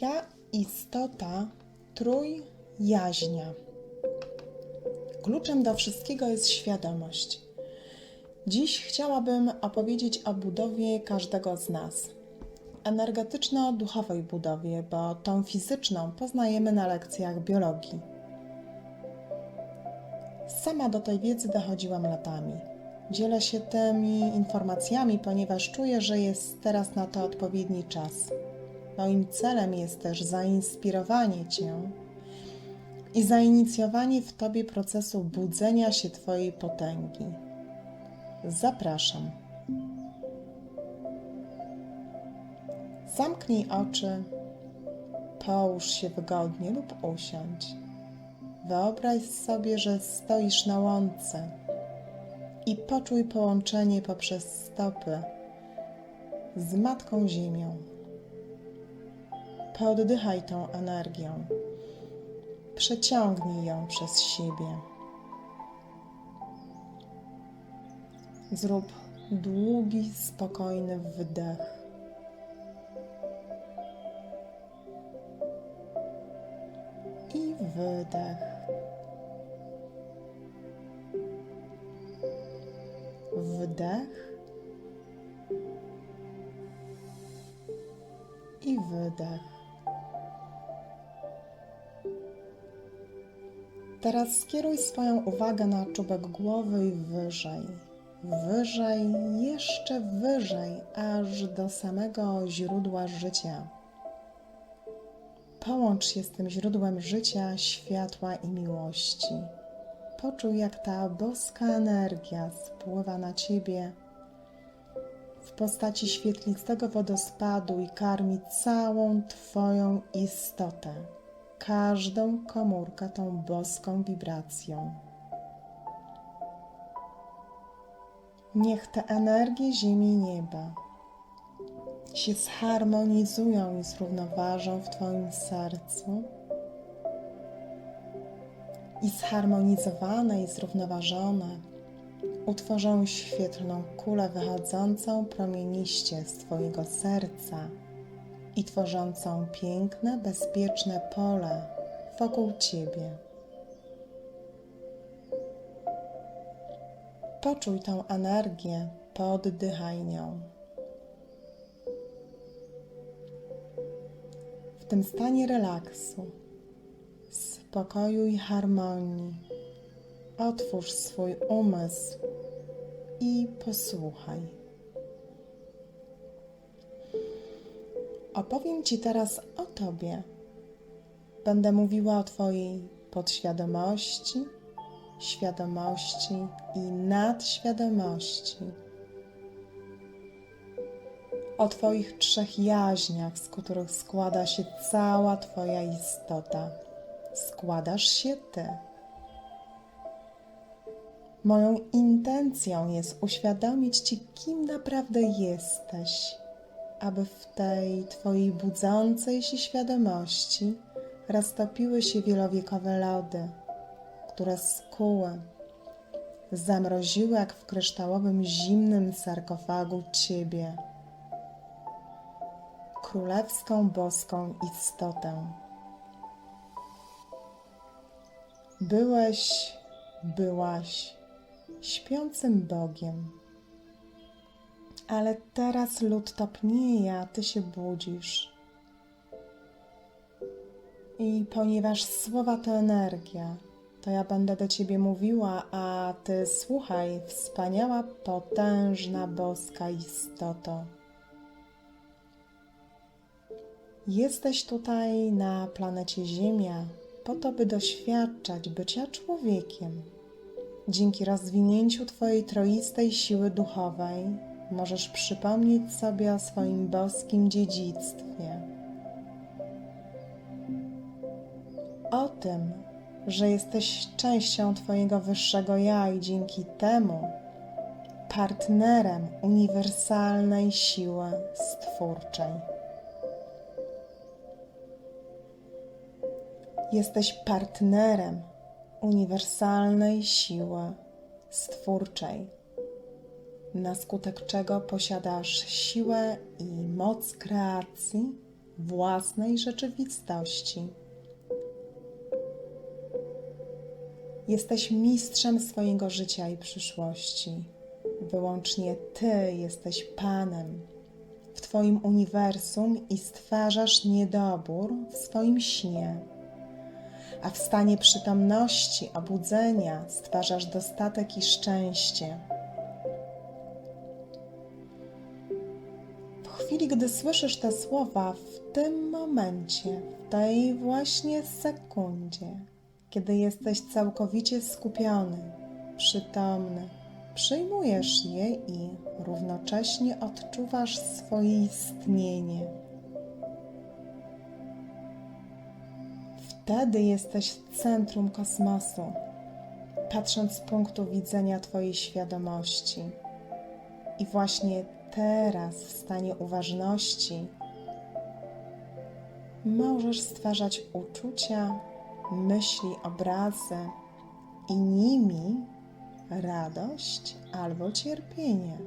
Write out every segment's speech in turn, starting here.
Ja istota trójjaźnia. Kluczem do wszystkiego jest świadomość. Dziś chciałabym opowiedzieć o budowie każdego z nas. Energetyczno-duchowej budowie, bo tą fizyczną poznajemy na lekcjach biologii. Sama do tej wiedzy dochodziłam latami. Dzielę się tymi informacjami, ponieważ czuję, że jest teraz na to odpowiedni czas. Moim celem jest też zainspirowanie Cię i zainicjowanie w Tobie procesu budzenia się Twojej potęgi. Zapraszam. Zamknij oczy, połóż się wygodnie lub usiądź. Wyobraź sobie, że stoisz na łące i poczuj połączenie poprzez stopy z Matką Ziemią. Pooddychaj tą energią. Przeciągnij ją przez siebie. Zrób długi, spokojny wdech. I wydech. Wdech. I wydech. Teraz skieruj swoją uwagę na czubek głowy i wyżej. Wyżej, jeszcze wyżej, aż do samego źródła życia. Połącz się z tym źródłem życia, światła i miłości. Poczuj, jak ta boska energia spływa na ciebie w postaci świetlistego wodospadu i karmi całą Twoją istotę, każdą komórkę tą boską wibracją. Niech te energie ziemi i nieba się zharmonizują i zrównoważą w Twoim sercu. I zharmonizowane i zrównoważone utworzą świetlną kulę wychodzącą promieniście z Twojego serca i tworzącą piękne, bezpieczne pole wokół Ciebie. Poczuj tą energię, poddychaj nią. W tym stanie relaksu, spokoju i harmonii otwórz swój umysł i posłuchaj. Opowiem Ci teraz o Tobie. Będę mówiła o Twojej podświadomości, świadomości i nadświadomości. O Twoich trzech jaźniach, z których składa się cała Twoja istota. Składasz się Ty. Moją intencją jest uświadomić Ci, kim naprawdę jesteś, aby w tej Twojej budzącej się świadomości roztopiły się wielowiekowe lody, które skuły, zamroziły jak w kryształowym zimnym sarkofagu Ciebie, królewską boską istotę. Byłeś, byłaś śpiącym Bogiem. Ale teraz lód topnieje, a Ty się budzisz. I ponieważ słowa to energia, to ja będę do Ciebie mówiła, a Ty słuchaj, wspaniała, potężna, boska istoto. Jesteś tutaj na planecie Ziemia po to, by doświadczać bycia człowiekiem. Dzięki rozwinięciu Twojej troistej siły duchowej możesz przypomnieć sobie o swoim boskim dziedzictwie. O tym, że jesteś częścią Twojego wyższego ja i dzięki temu partnerem uniwersalnej siły stwórczej. Jesteś partnerem uniwersalnej siły stwórczej, na skutek czego posiadasz siłę i moc kreacji własnej rzeczywistości. Jesteś mistrzem swojego życia i przyszłości. Wyłącznie Ty jesteś Panem w Twoim uniwersum i stwarzasz niedobór w swoim śnie. A w stanie przytomności, obudzenia stwarzasz dostatek i szczęście. Chwili, gdy słyszysz te słowa, w tym momencie, w tej właśnie sekundzie, kiedy jesteś całkowicie skupiony, przytomny, przyjmujesz je i równocześnie odczuwasz swoje istnienie. Wtedy jesteś w centrum kosmosu, patrząc z punktu widzenia Twojej świadomości. I właśnie teraz, w stanie uważności, możesz stwarzać uczucia, myśli, obrazy i nimi radość albo cierpienie.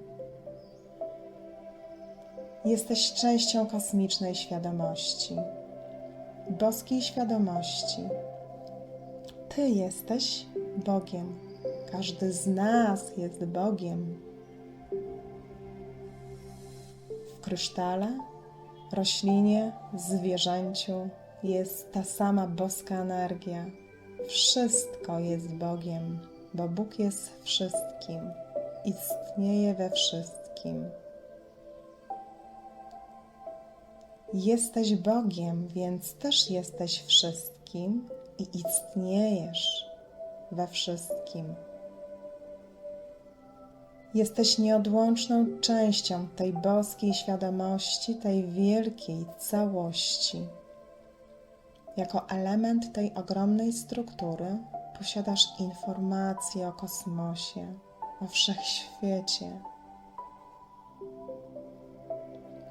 Jesteś częścią kosmicznej świadomości, boskiej świadomości. Ty jesteś Bogiem. Każdy z nas jest Bogiem. Krysztale, roślinie, zwierzęciu jest ta sama boska energia. Wszystko jest Bogiem bo Bóg jest wszystkim, istnieje we wszystkim. Jesteś Bogiem, więc też jesteś wszystkim i istniejesz we wszystkim. Jesteś nieodłączną częścią tej boskiej świadomości, tej wielkiej całości. Jako element tej ogromnej struktury posiadasz informacje o kosmosie, o wszechświecie.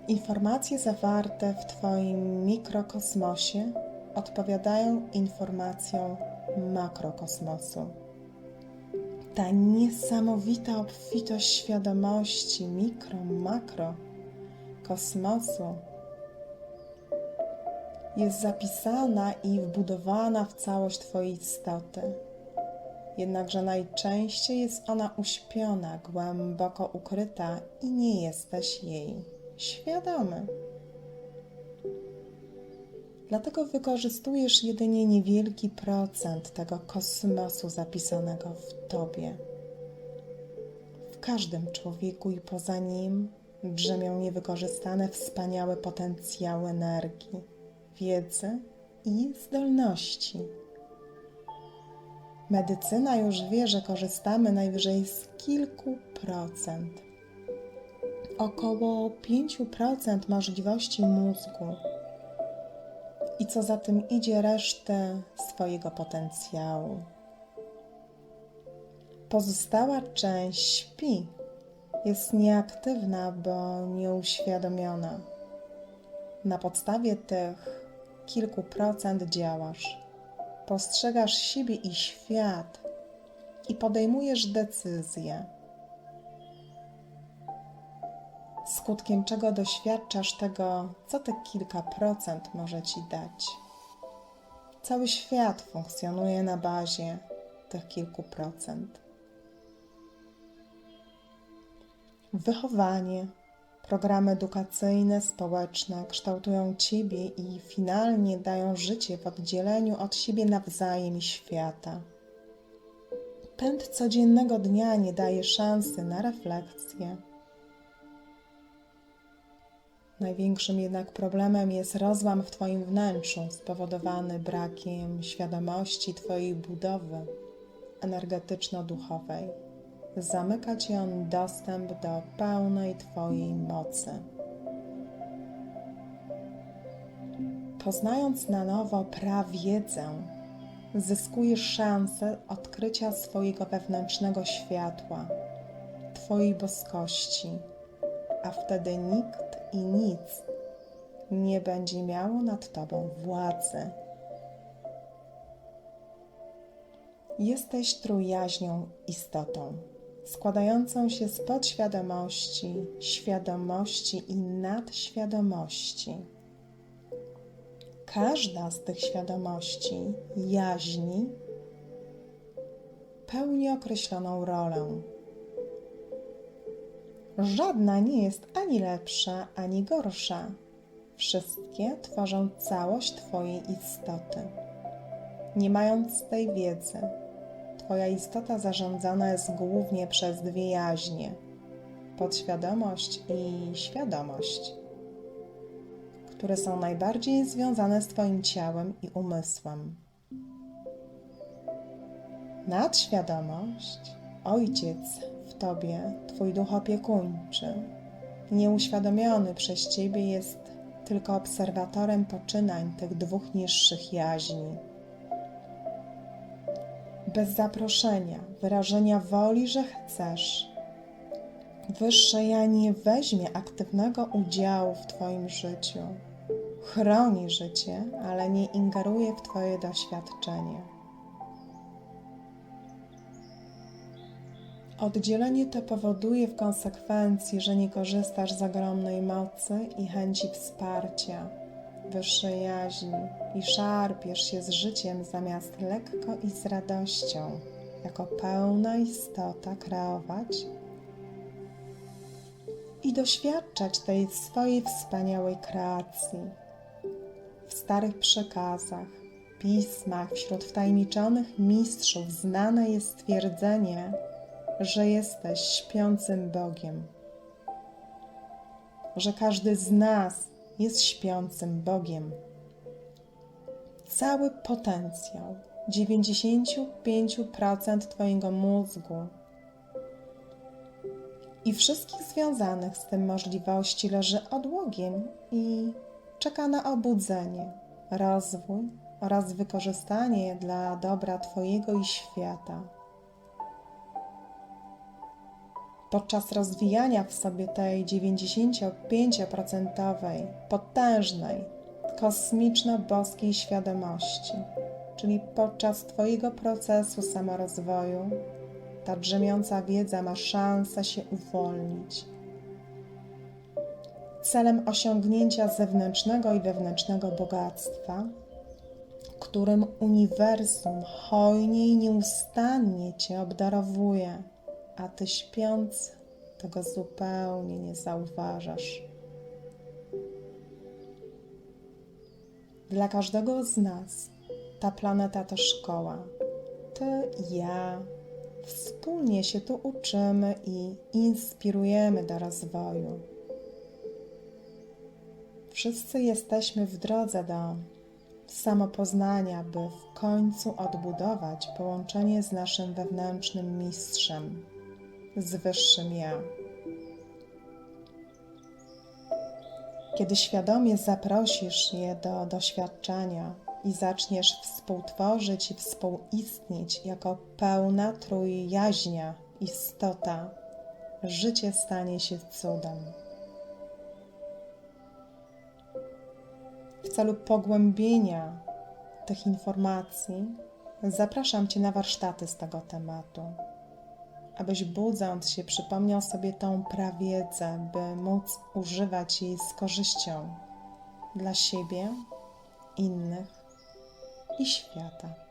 Informacje zawarte w Twoim mikrokosmosie odpowiadają informacjom makrokosmosu. Ta niesamowita obfitość świadomości mikro, makro kosmosu jest zapisana i wbudowana w całość Twojej istoty. Jednakże najczęściej jest ona uśpiona, głęboko ukryta i nie jesteś jej świadomy. Dlatego wykorzystujesz jedynie niewielki procent tego kosmosu zapisanego w Tobie. W każdym człowieku i poza nim drzemią niewykorzystane wspaniałe potencjały energii wiedzy i zdolności. Medycyna już wie, że korzystamy najwyżej z kilku procent. Około 5% możliwości mózgu i co za tym idzie resztę swojego potencjału. Pozostała część śpi, jest nieaktywna, bo nieuświadomiona. Na podstawie tych kilku procent działasz. Postrzegasz siebie i świat i podejmujesz decyzje, skutkiem czego doświadczasz tego, co te kilka procent może ci dać. Cały świat funkcjonuje na bazie tych kilku procent. Wychowanie, Programy edukacyjne, społeczne kształtują Ciebie i finalnie dają życie w oddzieleniu od siebie nawzajem i świata. Pęd codziennego dnia nie daje szansy na refleksję. Największym jednak problemem jest rozłam w Twoim wnętrzu, spowodowany brakiem świadomości Twojej budowy energetyczno-duchowej zamyka Ci on dostęp do pełnej Twojej mocy. Poznając na nowo prawiedzę, zyskujesz szansę odkrycia swojego wewnętrznego światła, Twojej boskości, a wtedy nikt i nic nie będzie miało nad Tobą władzy. Jesteś trójjaźnią istotą składającą się z podświadomości, świadomości i nadświadomości. każda z tych świadomości jaźni pełni określoną rolę. Żadna nie jest ani lepsza, ani gorsza. Wszystkie tworzą całość Twojej istoty. Nie mając tej wiedzy, Twoja istota zarządzana jest głównie przez dwie jaźnie podświadomość i świadomość, które są najbardziej związane z Twoim ciałem i umysłem. Nadświadomość, Ojciec w Tobie, Twój duch opiekuńczy, nieuświadomiony przez Ciebie jest tylko obserwatorem poczynań tych dwóch niższych jaźni. Bez zaproszenia, wyrażenia woli, że chcesz, Wyższe ja nie weźmie aktywnego udziału w Twoim życiu. Chroni życie, ale nie ingeruje w Twoje doświadczenie. Oddzielenie to powoduje w konsekwencji, że nie korzystasz z ogromnej mocy i chęci wsparcia, wyższej jaźni i szarpiesz się z życiem zamiast lekko i z radością, jako pełna istota kreować i doświadczać tej swojej wspaniałej kreacji. W starych przekazach, pismach, wśród wtajemniczonych mistrzów znane jest stwierdzenie, że jesteś śpiącym Bogiem, że każdy z nas jest śpiącym Bogiem. Cały potencjał 95% Twojego mózgu i wszystkich związanych z tym możliwości leży odłogiem i czeka na obudzenie, rozwój oraz wykorzystanie dla dobra Twojego i świata. Podczas rozwijania w sobie tej 95% potężnej, kosmiczno-boskiej świadomości, czyli podczas Twojego procesu samorozwoju, ta drzemiąca wiedza ma szansę się uwolnić. Celem osiągnięcia zewnętrznego i wewnętrznego bogactwa, którym uniwersum hojnie i nieustannie Cię obdarowuje, a Ty śpiąc tego zupełnie nie zauważasz. Dla każdego z nas ta planeta to szkoła. Ty, ja, Wspólnie się tu uczymy i inspirujemy do rozwoju. Wszyscy jesteśmy w drodze do samopoznania, by w końcu odbudować połączenie z naszym wewnętrznym mistrzem, z wyższym ja. Kiedy świadomie zaprosisz je do doświadczenia, i zaczniesz współtworzyć i współistnieć jako pełna trójjaźnia istota, życie stanie się cudem. W celu pogłębienia tych informacji zapraszam Cię na warsztaty z tego tematu, abyś budząc się przypomniał sobie tą prawiedzę, by móc używać jej z korzyścią dla siebie, innych i świata.